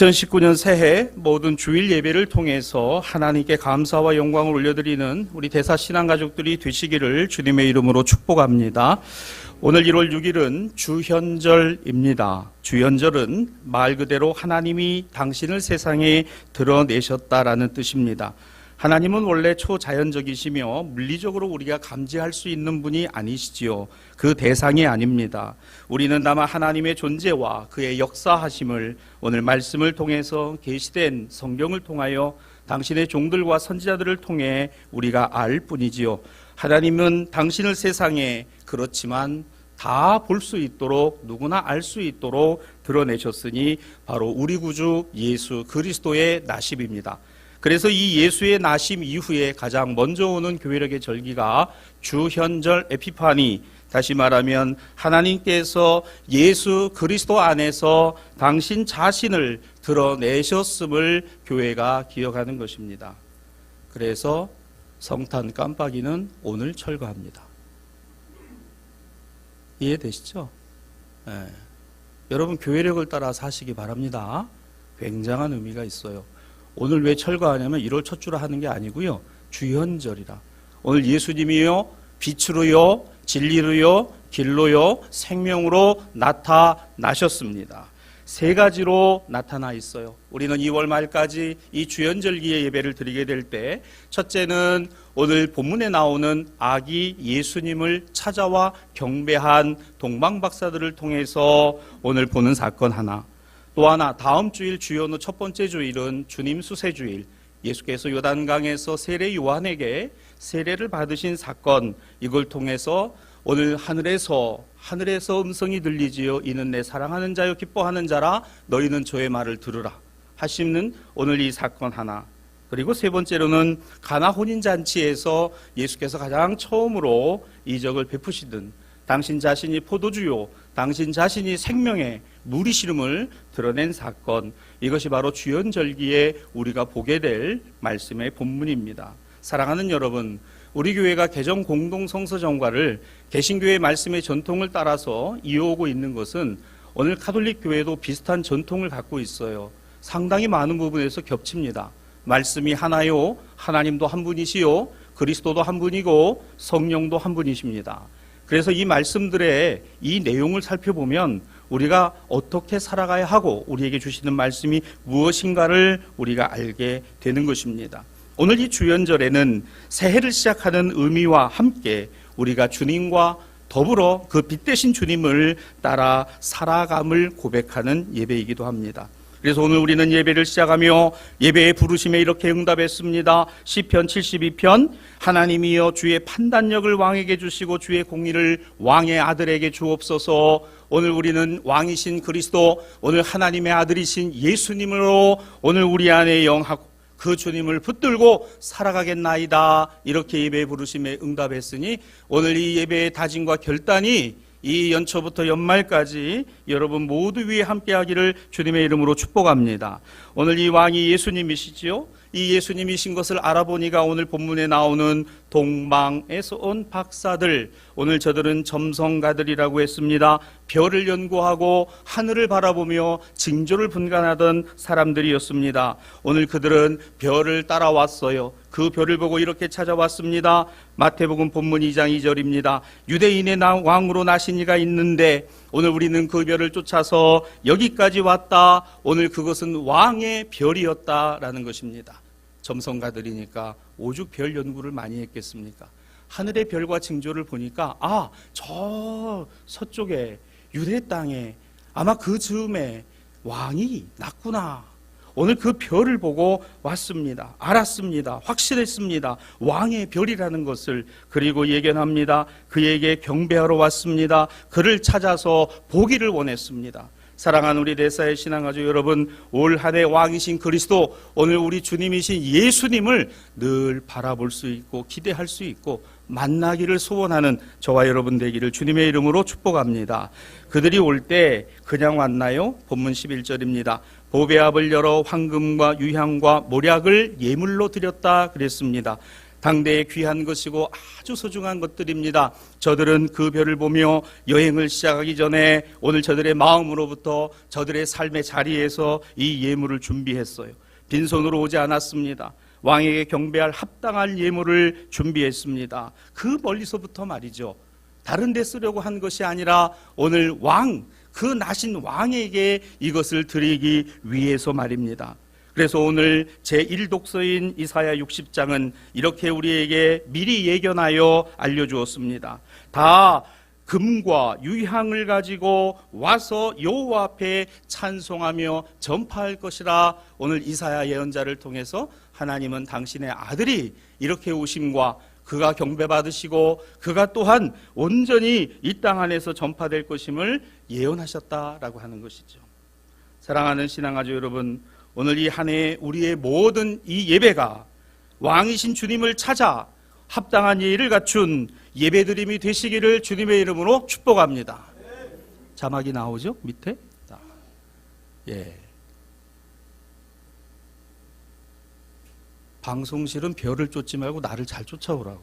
2019년 새해 모든 주일 예배를 통해서 하나님께 감사와 영광을 올려드리는 우리 대사 신앙 가족들이 되시기를 주님의 이름으로 축복합니다. 오늘 1월 6일은 주현절입니다. 주현절은 말 그대로 하나님이 당신을 세상에 드러내셨다라는 뜻입니다. 하나님은 원래 초자연적이시며 물리적으로 우리가 감지할 수 있는 분이 아니시지요. 그 대상이 아닙니다. 우리는 다만 하나님의 존재와 그의 역사하심을 오늘 말씀을 통해서 계시된 성경을 통하여 당신의 종들과 선지자들을 통해 우리가 알 뿐이지요. 하나님은 당신을 세상에 그렇지만 다 볼 수 있도록 누구나 알 수 있도록 드러내셨으니 바로 우리 구주 예수 그리스도의 나십입니다. 그래서 이 예수의 나심 이후에 가장 먼저 오는 교회력의 절기가 주현절 에피파니 다시 말하면 하나님께서 예수 그리스도 안에서 당신 자신을 드러내셨음을 교회가 기억하는 것입니다. 그래서 성탄 깜빡이는 오늘 철거합니다. 이해되시죠? 예. 여러분 교회력을 따라 사시기 바랍니다. 굉장한 의미가 있어요. 오늘 왜 철거하냐면 1월 첫 주라 하는 게 아니고요. 주현절이라. 오늘 예수님이요 빛으로요 진리로요 길로요 생명으로 나타나셨습니다. 세 가지로 나타나 있어요. 우리는 2월 말까지 이 주연절기의 예배를 드리게 될 때 첫째는 오늘 본문에 나오는 아기 예수님을 찾아와 경배한 동방박사들을 통해서 오늘 보는 사건 하나. 또 하나 다음 주일 주연후 첫 번째 주일은 주님 수세주일. 예수께서 요단강에서 세례 요한에게 세례를 받으신 사건 이걸 통해서 오늘 하늘에서 하늘에서 음성이 들리지요. 이는 내 사랑하는 자요. 기뻐하는 자라. 너희는 저의 말을 들으라. 하시는 오늘 이 사건 하나. 그리고 세 번째로는 가나 혼인 잔치에서 예수께서 가장 처음으로 이적을 베푸시던 당신 자신이 포도주요 당신 자신이 생명의 물이 시름을 드러낸 사건 이것이 바로 주연절기에 우리가 보게 될 말씀의 본문입니다. 사랑하는 여러분, 우리 교회가 개정 공동 성서 정과를 개신교의 말씀의 전통을 따라서 이어오고 있는 것은 오늘 카톨릭 교회도 비슷한 전통을 갖고 있어요. 상당히 많은 부분에서 겹칩니다. 말씀이 하나요, 하나님도 한 분이시요, 그리스도도 한 분이고 성령도 한 분이십니다. 그래서 이 말씀들의 이 내용을 살펴보면 우리가 어떻게 살아가야 하고 우리에게 주시는 말씀이 무엇인가를 우리가 알게 되는 것입니다. 오늘 이 주연절에는 새해를 시작하는 의미와 함께 우리가 주님과 더불어 그 빛 대신 주님을 따라 살아감을 고백하는 예배이기도 합니다. 그래서 오늘 우리는 예배를 시작하며 예배의 부르심에 이렇게 응답했습니다. 시편 72편 하나님이여 주의 판단력을 왕에게 주시고 주의 공의를 왕의 아들에게 주옵소서. 오늘 우리는 왕이신 그리스도 오늘 하나님의 아들이신 예수님으로 오늘 우리 안에 영하고 그 주님을 붙들고 살아가겠나이다. 이렇게 예배 부르심에 응답했으니 오늘 이 예배의 다짐과 결단이 이 연초부터 연말까지 여러분 모두 위에 함께하기를 주님의 이름으로 축복합니다. 오늘 이 왕이 예수님이시지요. 이 예수님이신 것을 알아보니까 오늘 본문에 나오는 동방에서 온 박사들 오늘 저들은 점성가들이라고 했습니다. 별을 연구하고 하늘을 바라보며 징조를 분간하던 사람들이었습니다. 오늘 그들은 별을 따라왔어요. 그 별을 보고 이렇게 찾아왔습니다. 마태복음 본문 2장 2절입니다. 유대인의 왕으로 나신 이가 있는데 오늘 우리는 그 별을 쫓아서 여기까지 왔다. 오늘 그것은 왕의 별이었다라는 것입니다. 점성가들이니까 오죽 별 연구를 많이 했겠습니까? 하늘의 별과 징조를 보니까 아, 저 서쪽에 유대 땅에 아마 그 즈음에 왕이 났구나. 오늘 그 별을 보고 왔습니다. 알았습니다. 확실했습니다. 왕의 별이라는 것을 그리고 예견합니다. 그에게 경배하러 왔습니다. 그를 찾아서 보기를 원했습니다. 사랑하는 우리 대사의 신앙가족 여러분, 올 한 해 왕이신 그리스도, 오늘 우리 주님이신 예수님을 늘 바라볼 수 있고 기대할 수 있고 만나기를 소원하는 저와 여러분 되기를 주님의 이름으로 축복합니다. 그들이 올 때 그냥 왔나요? 본문 11절입니다. 보배압을 열어 황금과 유향과 모략을 예물로 드렸다 그랬습니다. 당대에 귀한 것이고 아주 소중한 것들입니다. 저들은 그 별을 보며 여행을 시작하기 전에 오늘 저들의 마음으로부터 저들의 삶의 자리에서 이 예물을 준비했어요. 빈손으로 오지 않았습니다. 왕에게 경배할 합당한 예물을 준비했습니다. 그 멀리서부터 말이죠. 다른 데 쓰려고 한 것이 아니라 오늘 왕, 그 나신 왕에게 이것을 드리기 위해서 말입니다. 그래서 오늘 제1독서인 이사야 60장은 이렇게 우리에게 미리 예견하여 알려주었습니다. 다 금과 유향을 가지고 와서 여호와 앞에 찬송하며 전파할 것이라 오늘 이사야 예언자를 통해서 하나님은 당신의 아들이 이렇게 오심과 그가 경배받으시고 그가 또한 온전히 이 땅 안에서 전파될 것임을 예언하셨다라고 하는 것이죠. 사랑하는 신앙아주 여러분, 오늘 이 한 해 우리의 모든 이 예배가 왕이신 주님을 찾아 합당한 예의를 갖춘 예배드림이 되시기를 주님의 이름으로 축복합니다. 자막이 나오죠? 밑에? 자, 예. 방송실은 별을 쫓지 말고 나를 잘 쫓아오라고.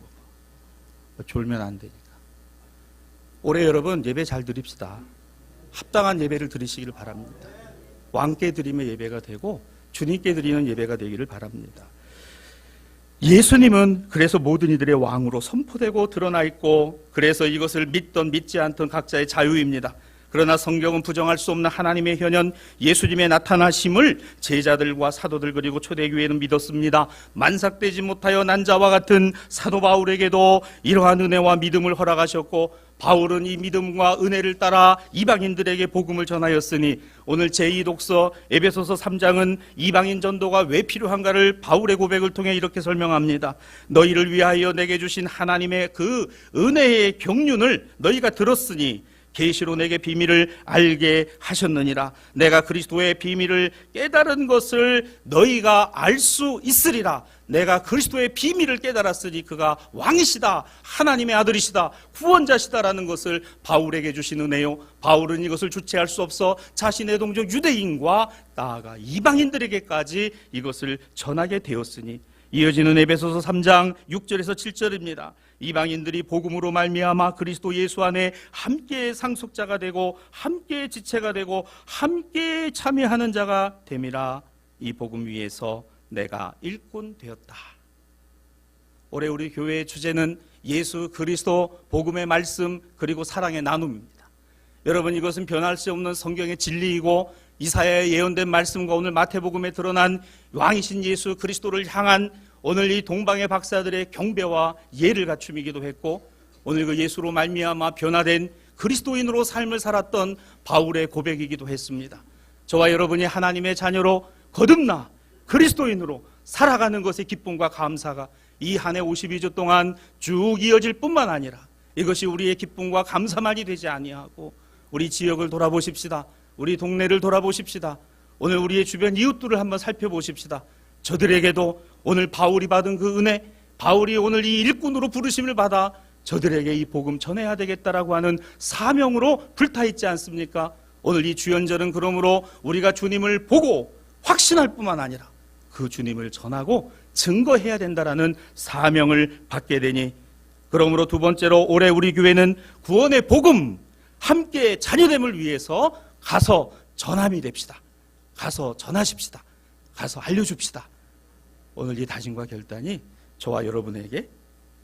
졸면 안 되니까. 올해 여러분 예배 잘 드립시다. 합당한 예배를 드리시기를 바랍니다. 왕께 드림의 예배가 되고 주님께 드리는 예배가 되기를 바랍니다. 예수님은 그래서 모든 이들의 왕으로 선포되고 드러나 있고 그래서 이것을 믿던 믿지 않던 각자의 자유입니다. 그러나 성경은 부정할 수 없는 하나님의 현현 예수님의 나타나심을 제자들과 사도들 그리고 초대교회는 믿었습니다. 만삭되지 못하여 난 자와 같은 사도 바울에게도 이러한 은혜와 믿음을 허락하셨고 바울은 이 믿음과 은혜를 따라 이방인들에게 복음을 전하였으니 오늘 제2독서 에베소서 3장은 이방인 전도가 왜 필요한가를 바울의 고백을 통해 이렇게 설명합니다. 너희를 위하여 내게 주신 하나님의 그 은혜의 경륜을 너희가 들었으니 계시로 내게 비밀을 알게 하셨느니라. 내가 그리스도의 비밀을 깨달은 것을 너희가 알 수 있으리라. 내가 그리스도의 비밀을 깨달았으니 그가 왕이시다 하나님의 아들이시다 구원자시다라는 것을 바울에게 주신 은혜요. 바울은 이것을 주체할 수 없어 자신의 동족 유대인과 나아가 이방인들에게까지 이것을 전하게 되었으니 이어지는 에베소서 3장 6절에서 7절입니다. 이방인들이 복음으로 말미암아 그리스도 예수 안에 함께 상속자가 되고 함께 지체가 되고 함께 참여하는 자가 됨이라 이 복음 위에서 내가 일꾼 되었다. 올해 우리 교회의 주제는 예수 그리스도 복음의 말씀 그리고 사랑의 나눔입니다. 여러분 이것은 변할 수 없는 성경의 진리이고 이사야의 예언된 말씀과 오늘 마태복음에 드러난 왕이신 예수 그리스도를 향한 오늘 이 동방의 박사들의 경배와 예를 갖춤이기도 했고 오늘 그 예수로 말미암아 변화된 그리스도인으로 삶을 살았던 바울의 고백이기도 했습니다. 저와 여러분이 하나님의 자녀로 거듭나 그리스도인으로 살아가는 것의 기쁨과 감사가 이 한 해 52주 동안 쭉 이어질 뿐만 아니라 이것이 우리의 기쁨과 감사만이 되지 아니하고 우리 지역을 돌아보십시다. 우리 동네를 돌아보십시다. 오늘 우리의 주변 이웃들을 한번 살펴보십시다. 저들에게도 오늘 바울이 받은 그 은혜, 바울이 오늘 이 일꾼으로 부르심을 받아 저들에게 이 복음 전해야 되겠다라고 하는 사명으로 불타 있지 않습니까? 오늘 이 주연절은 그러므로 우리가 주님을 보고 확신할 뿐만 아니라 그 주님을 전하고 증거해야 된다라는 사명을 받게 되니 그러므로 두 번째로 올해 우리 교회는 구원의 복음 함께 자녀됨을 위해서 가서 전함이 됩시다. 가서 전하십시다. 가서 알려줍시다. 오늘 이 다짐과 결단이 저와 여러분에게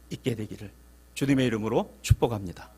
있게 되기를 주님의 이름으로 축복합니다.